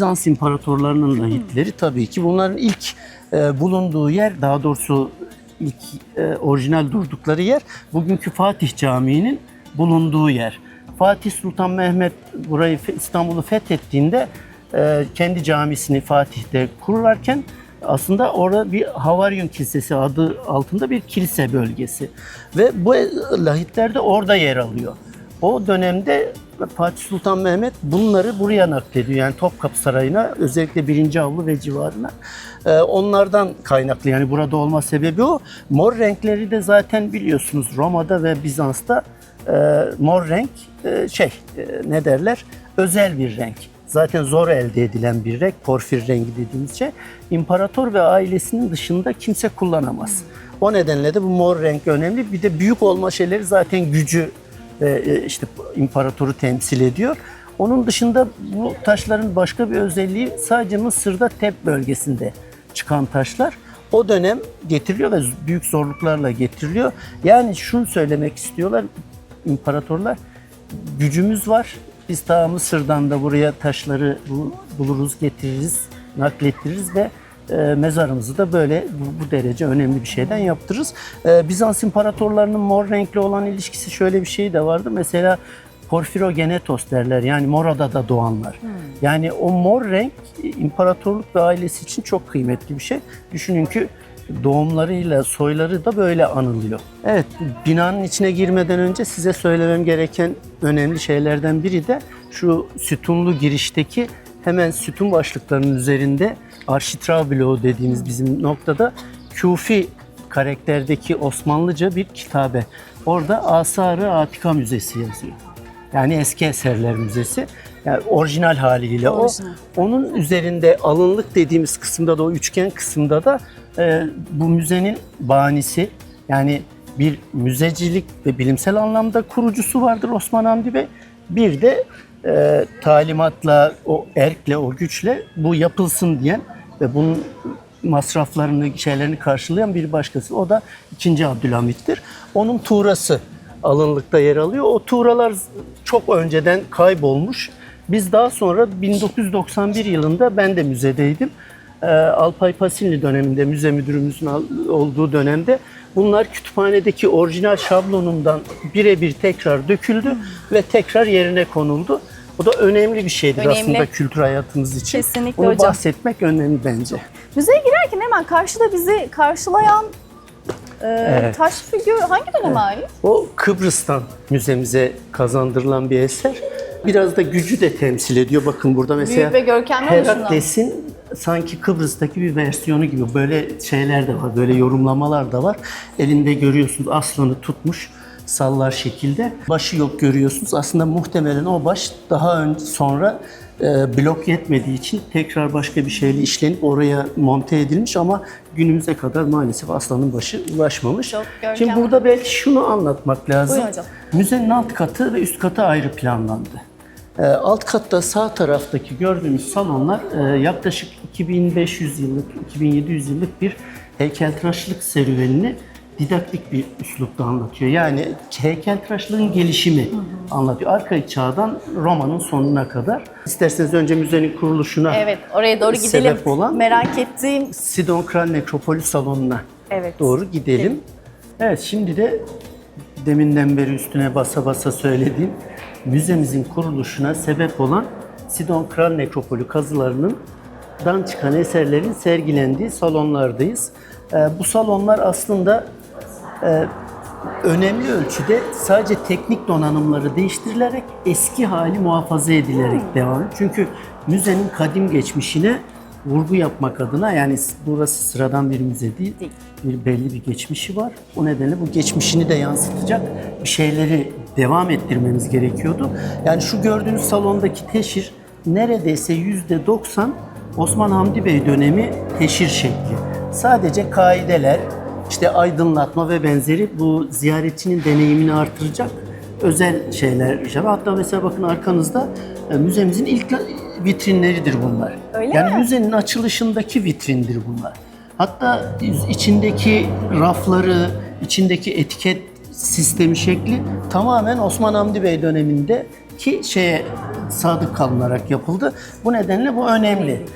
Bizans imparatorlarının lahitleri tabii ki bunların ilk e, bulunduğu yer daha doğrusu ilk e, orijinal durdukları yer bugünkü Fatih Camii'nin bulunduğu yer. Fatih Sultan Mehmet burayı İstanbul'u fethettiğinde e, kendi camisini Fatih'te kurarken aslında orada bir Havaryum Kilisesi adı altında bir kilise bölgesi. Ve bu lahitler de orada yer alıyor. O dönemde Fatih Sultan Mehmet bunları buraya naklediyor. Yani Topkapı Sarayı'na özellikle 1. avlu ve civarına. Ee, onlardan kaynaklı yani burada olma sebebi o. Mor renkleri de zaten biliyorsunuz Roma'da ve Bizans'ta e, mor renk e, şey e, ne derler özel bir renk. Zaten zor elde edilen bir renk, porfir rengi dediğimiz şey. İmparator ve ailesinin dışında kimse kullanamaz. O nedenle de bu mor renk önemli. Bir de büyük olma şeyleri zaten gücü e, işte imparatoru temsil ediyor. Onun dışında bu taşların başka bir özelliği sadece Mısır'da Tep bölgesinde çıkan taşlar. O dönem getiriliyor ve büyük zorluklarla getiriliyor. Yani şunu söylemek istiyorlar imparatorlar. Gücümüz var. Biz ta Mısır'dan da buraya taşları bu- buluruz, getiririz, naklettiririz ve e, mezarımızı da böyle bu, bu derece önemli bir şeyden yaptırırız. E, Bizans imparatorlarının mor renkli olan ilişkisi şöyle bir şey de vardı. Mesela Porfirogenetos derler yani mor adada doğanlar. Yani o mor renk imparatorluk ve ailesi için çok kıymetli bir şey. Düşünün ki doğumlarıyla soyları da böyle anılıyor. Evet, binanın içine girmeden önce size söylemem gereken önemli şeylerden biri de şu sütunlu girişteki hemen sütun başlıklarının üzerinde arşitrav bloğu dediğimiz bizim noktada Kufi karakterdeki Osmanlıca bir kitabe. Orada Asarı Atika Müzesi yazıyor. Yani eski eserler müzesi. Yani orijinal haliyle Orijinal. o. Onun üzerinde alınlık dediğimiz kısımda da o üçgen kısımda da e, bu müzenin banisi yani bir müzecilik ve bilimsel anlamda kurucusu vardır Osman Hamdi Bey. Bir de e, talimatla, o erkle, o güçle bu yapılsın diyen ve bunun masraflarını, şeylerini karşılayan bir başkası. O da 2. Abdülhamit'tir. Onun tuğrası alınlıkta yer alıyor. O tuğralar çok önceden kaybolmuş. Biz daha sonra 1991 yılında ben de müzedeydim. Ee, Alpay Pasinli döneminde müze müdürümüzün olduğu dönemde bunlar kütüphanedeki orijinal şablonundan birebir tekrar döküldü ve tekrar yerine konuldu. Bu da önemli bir şeydir Önemli. aslında kültür hayatımız için. Kesinlikle Bunu hocam. bahsetmek önemli bence. Müzeye girerken hemen karşıda bizi karşılayan e, Evet. taş figür hangi döneme ait? O Kıbrıs'tan müzemize kazandırılan bir eser. Biraz da gücü de temsil ediyor. Bakın burada mesela Büyük ve. Herakles'in sanki Kıbrıs'taki bir versiyonu gibi böyle şeyler de var. Böyle yorumlamalar da var. Elinde görüyorsunuz aslanı tutmuş sallar şekilde. Başı yok görüyorsunuz. Aslında muhtemelen o baş daha önce sonra e, blok yetmediği için tekrar başka bir şeyle işlenip oraya monte edilmiş ama günümüze kadar maalesef aslanın başı ulaşmamış. Çok görkemli. Şimdi burada belki şunu anlatmak lazım. Buyurun hocam. Müzenin alt katı ve üst katı ayrı planlandı. Ee, alt katta sağ taraftaki gördüğümüz salonlar e, yaklaşık 2500 yıllık, 2700 yıllık bir heykeltıraşlık serüvenini didaktik bir üslupta anlatıyor. Yani heykeltıraşlığın gelişimi anlatıyor. Arka çağdan Roma'nın sonuna kadar. İsterseniz önce müzenin kuruluşuna Evet oraya doğru gidelim. sebep olan Merak ettiğim. Sidon Kral Nekropoli salonuna Evet. doğru gidelim. Evet şimdi de deminden beri üstüne basa basa söylediğim müzemizin kuruluşuna sebep olan Sidon Kral Nekropoli kazılarının dan çıkan eserlerin sergilendiği salonlardayız. Ee, bu salonlar aslında e, önemli ölçüde sadece teknik donanımları değiştirilerek eski hali muhafaza edilerek devam ediyor. Çünkü müzenin kadim geçmişine vurgu yapmak adına yani burası sıradan bir müze değil, Değil. bir belli bir geçmişi var. O nedenle bu geçmişini de yansıtacak bir şeyleri devam ettirmemiz gerekiyordu. Yani şu gördüğünüz salondaki teşhir neredeyse yüzde 90 Osman Hamdi Bey dönemi teşhir şekli. Sadece kaideler, işte aydınlatma ve benzeri bu ziyaretçinin deneyimini artıracak özel şeyler. işte. Hatta mesela bakın arkanızda e, müzemizin ilk vitrinleridir bunlar. Öyle yani mi? müzenin açılışındaki vitrindir bunlar. Hatta içindeki rafları, içindeki etiket sistemi şekli tamamen Osman Hamdi Bey döneminde ki şeye sadık kalınarak yapıldı. Bu nedenle bu önemli.